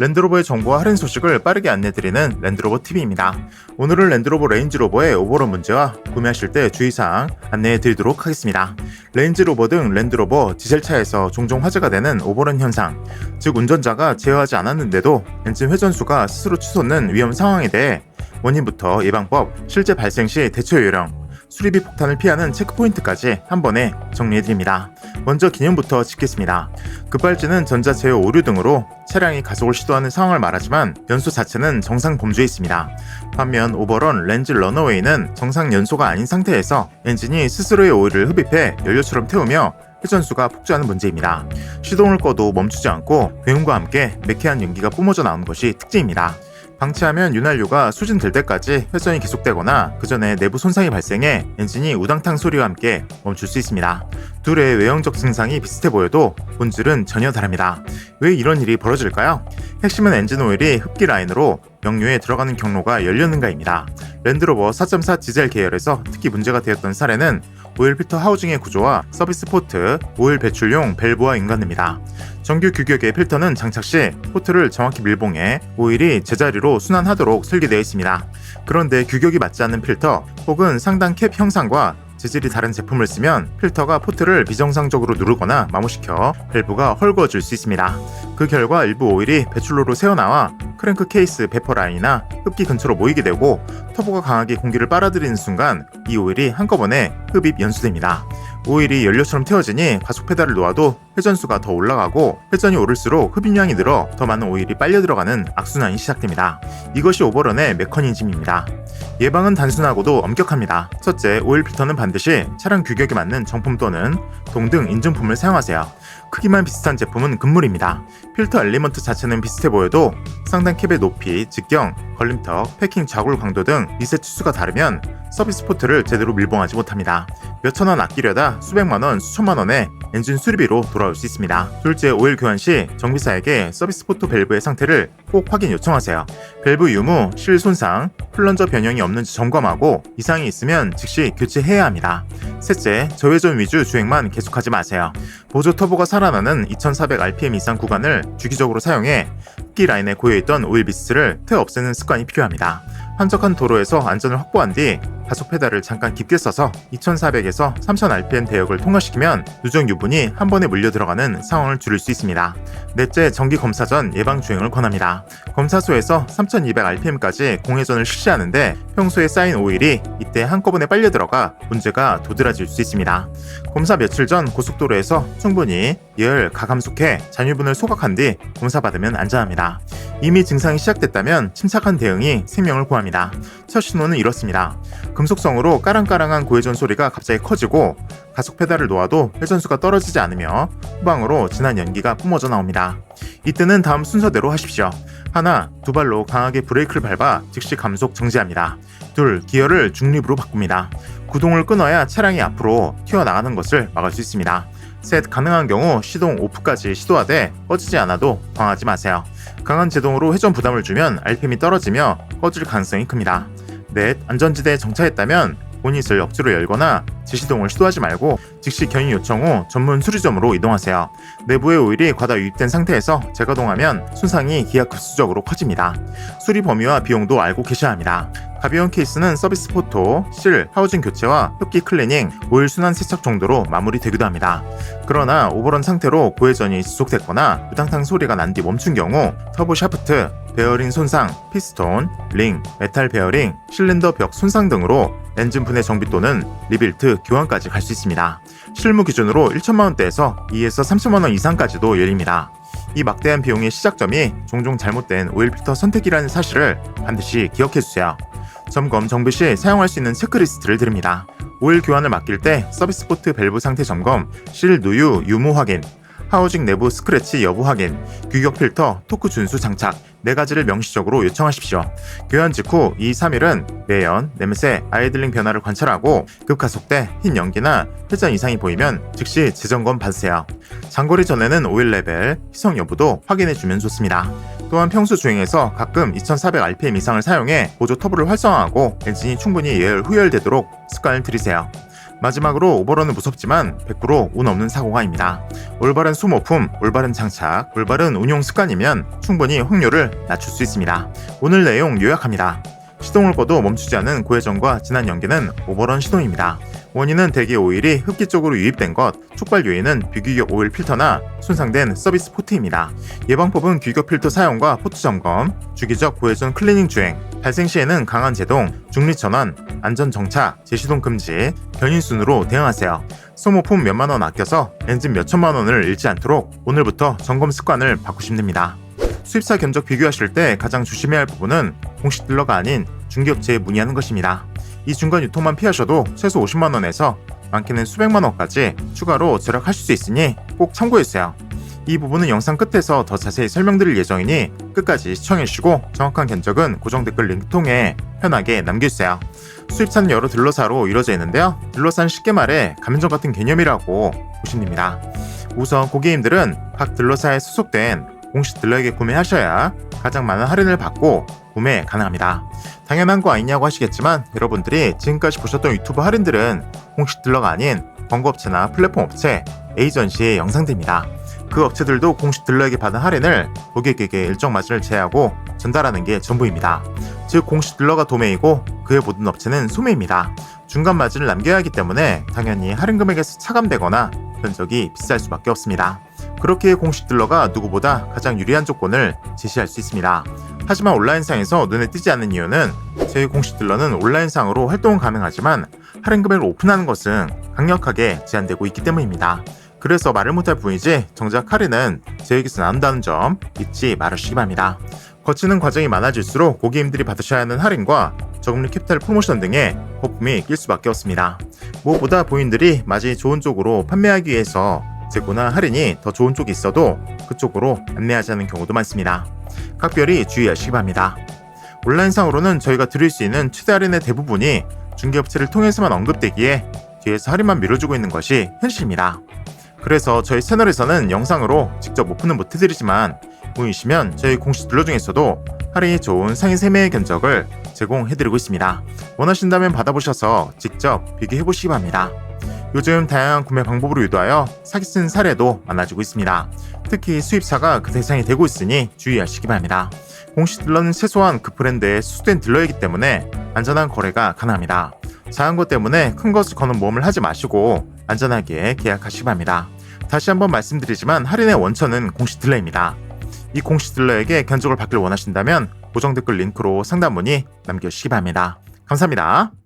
랜드로버의 정보와 할인 소식을 빠르게 안내드리는 랜드로버 TV입니다. 오늘은 랜드로버 레인지로버의 오버런 문제와 구매하실 때 주의사항 안내해드리도록 하겠습니다. 레인지로버 등 랜드로버 디젤차에서 종종 화제가 되는 오버런 현상, 즉 운전자가 제어하지 않았는데도 엔진 회전수가 스스로 치솟는 위험 상황에 대해 원인부터 예방법, 실제 발생 시 대처 요령, 수리비 폭탄을 피하는 체크포인트까지 한 번에 정리해드립니다. 먼저 기념부터 짚겠습니다. 급발진은 전자 제어 오류 등으로 차량이 가속을 시도하는 상황을 말하지만 연소 자체는 정상 범주에 있습니다. 반면 오버런 렌즈 러너웨이는 정상 연소가 아닌 상태에서 엔진이 스스로의 오일을 흡입해 연료처럼 태우며 회전수가 폭주하는 문제입니다. 시동을 꺼도 멈추지 않고 배움과 함께 매캐한 연기가 뿜어져 나오는 것이 특징입니다. 방치하면 윤활유가 수진될 때까지 회전이 계속되거나 그 전에 내부 손상이 발생해 엔진이 우당탕 소리와 함께 멈출 수 있습니다. 둘의 외형적 증상이 비슷해 보여도 본질은 전혀 다릅니다. 왜 이런 일이 벌어질까요? 핵심은 엔진 오일이 흡기 라인으로 역류에 들어가는 경로가 열렸는가입니다. 랜드로버 4.4 디젤 계열에서 특히 문제가 되었던 사례는 오일 필터 하우징의 구조와 서비스 포트, 오일 배출용 밸브와 연관됩니다. 정규 규격의 필터는 장착 시 포트를 정확히 밀봉해 오일이 제자리로 순환하도록 설계되어 있습니다. 그런데 규격이 맞지 않는 필터 혹은 상단 캡 형상과 재질이 다른 제품을 쓰면 필터가 포트를 비정상적으로 누르거나 마모시켜 밸브가 헐거워질 수 있습니다. 그 결과 일부 오일이 배출로로 새어나와 크랭크 케이스 베퍼 라인이나 흡기 근처로 모이게 되고 터보가 강하게 공기를 빨아들이는 순간 이 오일이 한꺼번에 흡입 연수됩니다. 오일이 연료처럼 태워지니 가속 페달을 놓아도 회전수가 더 올라가고 회전이 오를수록 흡입량이 늘어 더 많은 오일이 빨려 들어가는 악순환이 시작됩니다. 이것이 오버런의 메커니즘입니다. 예방은 단순하고도 엄격합니다. 첫째, 오일 필터는 반드시 차량 규격에 맞는 정품 또는 동등 인증품을 사용하세요. 크기만 비슷한 제품은 금물입니다. 필터 엘리먼트 자체는 비슷해 보여도 상단 캡의 높이, 직경, 걸림턱, 패킹 좌굴 강도 등 리셋 치수가 다르면 서비스 포트를 제대로 밀봉하지 못합니다. 몇천 원 아끼려다 수백만 원, 수천만 원의 엔진 수리비로 돌아올 수 있습니다. 둘째, 오일 교환 시 정비사에게 서비스 포트 밸브의 상태를 꼭 확인 요청하세요. 밸브 유무, 실 손상, 플런저 변형이 없는지 점검하고 이상이 있으면 즉시 교체해야 합니다. 셋째, 저회전 위주 주행만 계속하지 마세요. 보조 터보가 살아나는 2400rpm 이상 구간을 주기적으로 사용해 흡기 라인에 고여있던 오일 비스를 태 없애는 습관이 필요합니다. 한적한 도로에서 안전을 확보한 뒤 가속 페달을 잠깐 깊게 써서 2400에서 3000rpm 대역을 통과시키면 누적 유분이 한 번에 물려 들어가는 상황을 줄일 수 있습니다. 넷째, 정기 검사 전 예방 주행을 권합니다. 검사소에서 3200rpm까지 공회전을 실시하는데 평소에 쌓인 오일이 이때 한꺼번에 빨려 들어가 문제가 도드라질 수 있습니다. 검사 며칠 전 고속도로에서 충분히 예열 가감속해 잔유분을 소각한 뒤 검사받으면 안전합니다. 이미 증상이 시작됐다면 침착한 대응이 생명을 구합니다. 첫 신호는 이렇습니다. 금속성으로 까랑까랑한 고회전 소리가 갑자기 커지고 가속 페달을 놓아도 회전수가 떨어지지 않으며 후방으로 진한 연기가 뿜어져 나옵니다. 이때는 다음 순서대로 하십시오. 하나, 두 발로 강하게 브레이크를 밟아 즉시 감속 정지합니다. 둘, 기어를 중립으로 바꿉니다. 구동을 끊어야 차량이 앞으로 튀어나가는 것을 막을 수 있습니다. 셋, 가능한 경우 시동 오프까지 시도하되 꺼지지 않아도 당하지 마세요. 강한 제동으로 회전 부담을 주면 RPM이 떨어지며 꺼질 가능성이 큽니다. 넷, 안전지대에 정차했다면 보닛을 억지로 열거나 제시동을 시도하지 말고 즉시 견인 요청 후 전문 수리점으로 이동하세요. 내부의 오일이 과다 유입된 상태에서 재가동하면 손상이 기하급수적으로 커집니다. 수리 범위와 비용도 알고 계셔야 합니다. 가벼운 케이스는 서비스 포토, 실, 하우징 교체와 흡기 클리닝, 오일 순환 세척 정도로 마무리되기도 합니다. 그러나 오버런 상태로 고회전이 지속됐거나 우당탕 소리가 난 뒤 멈춘 경우 터보 샤프트, 베어링 손상, 피스톤, 링, 메탈 베어링, 실린더 벽 손상 등으로 엔진 분해 정비 또는 리빌트, 교환까지 갈 수 있습니다. 실무 기준으로 1천만 원대에서 2에서 3천만 원 이상까지도 열립니다. 이 막대한 비용의 시작점이 종종 잘못된 오일 필터 선택이라는 사실을 반드시 기억해 주세요. 점검 정비 시 사용할 수 있는 체크리스트를 드립니다. 오일 교환을 맡길 때 서비스 포트 밸브 상태 점검, 실 누유 유무 확인, 하우징 내부 스크래치 여부 확인, 규격 필터, 토크 준수 장착 네 가지를 명시적으로 요청하십시오. 교환 직후 2, 3일은 매연, 냄새, 아이들링 변화를 관찰하고 급가속대, 흰 연기나 회전 이상이 보이면 즉시 재점검 받으세요. 장거리 전에는 오일 레벨, 희석 여부도 확인해주면 좋습니다. 또한 평소 주행에서 가끔 2400rpm 이상을 사용해 보조 터보를 활성화하고 엔진이 충분히 예열 후열되도록 습관을 들이세요. 마지막으로 오버런은 무섭지만 100%운 없는 사고가입니다. 올바른 소모품, 올바른 장착, 올바른 운용 습관이면 충분히 확률을 낮출 수 있습니다. 오늘 내용 요약합니다. 시동을 꺼도 멈추지 않은 고회전과 진한 연기는 오버런 시동입니다. 원인은 대기 오일이 흡기 쪽으로 유입된 것, 촉발 요인은 비규격 오일 필터나 손상된 서비스 포트입니다. 예방법은 규격 필터 사용과 포트 점검, 주기적 고회전 클리닝 주행, 발생 시에는 강한 제동, 중립 전환, 안전 정차, 재시동 금지, 견인 순으로 대응하세요. 소모품 몇만 원 아껴서 엔진 몇천만 원을 잃지 않도록 오늘부터 점검 습관을 바꾸시면 됩니다. 수입사 견적 비교하실 때 가장 조심해야 할 부분은 공식 딜러가 아닌 중개업체에 문의하는 것입니다. 이 중간 유통만 피하셔도 최소 50만 원에서 많게는 수백만 원까지 추가로 절약하실 수 있으니 꼭 참고해주세요. 이 부분은 영상 끝에서 더 자세히 설명드릴 예정이니 끝까지 시청해주시고 정확한 견적은 고정 댓글 링크 통해 편하게 남겨주세요. 수입사는 여러 딜러사로 이루어져 있는데요. 딜러사는 쉽게 말해 가맹점 같은 개념이라고 보시면 됩니다. 우선 고객님들은 각 딜러사에 소속된 공식 딜러에게 구매하셔야 가장 많은 할인을 받고 구매 가능합니다. 당연한 거 아니냐고 하시겠지만 여러분들이 지금까지 보셨던 유튜브 할인들은 공식 딜러가 아닌 광고업체나 플랫폼 업체, 에이전시의 영상들입니다. 그 업체들도 공식 딜러에게 받은 할인을 고객에게 일정 마진을 제하고 전달하는 게 전부입니다. 즉 공식 딜러가 도매이고 그의 모든 업체는 소매입니다. 중간 마진을 남겨야 하기 때문에 당연히 할인 금액에서 차감되거나 견적이 비쌀 수밖에 없습니다. 그렇게 공식 딜러가 누구보다 가장 유리한 조건을 제시할 수 있습니다. 하지만 온라인상에서 눈에 띄지 않는 이유는 저희 공식 딜러는 온라인상으로 활동은 가능하지만 할인 금액을 오픈하는 것은 강력하게 제한되고 있기 때문입니다. 그래서 말을 못할 뿐이지 정작 할인은 저에게서 나온다는 점 잊지 말으시기 바랍니다. 거치는 과정이 많아질수록 고객님들이 받으셔야 하는 할인과 저금리 캐피탈 프로모션 등의 거품이 낄 수밖에 없습니다. 무엇보다 본인들이 마진이 좋은 쪽으로 판매하기 위해서 재고나 할인이 더 좋은 쪽이 있어도 그쪽으로 안내하지 않는 경우도 많습니다. 각별히 주의하시기 바랍니다. 온라인상으로는 저희가 드릴 수 있는 최대 할인의 대부분이 중개업체를 통해서만 언급되기에 뒤에서 할인만 밀어주고 있는 것이 현실입니다. 그래서 저희 채널에서는 영상으로 직접 오픈은 못해드리지만 보이시면 저희 공식 딜러 중에서도 할인이 좋은 상위 3매의 견적을 제공해드리고 있습니다. 원하신다면 받아보셔서 직접 비교해보시기 바랍니다. 요즘 다양한 구매 방법으로 유도하여 사기 쓴 사례도 많아지고 있습니다. 특히 수입사가 그 대상이 되고 있으니 주의하시기 바랍니다. 공식 딜러는 최소한 그 브랜드의 수수된 딜러이기 때문에 안전한 거래가 가능합니다. 작은 것 때문에 큰 것을 거는 모험을 하지 마시고 안전하게 계약하시기 바랍니다. 다시 한번 말씀드리지만 할인의 원천은 공식 딜러입니다. 이 공식 딜러에게 견적을 받길 원하신다면 고정 댓글 링크로 상담 문의 남겨주시기 바랍니다. 감사합니다.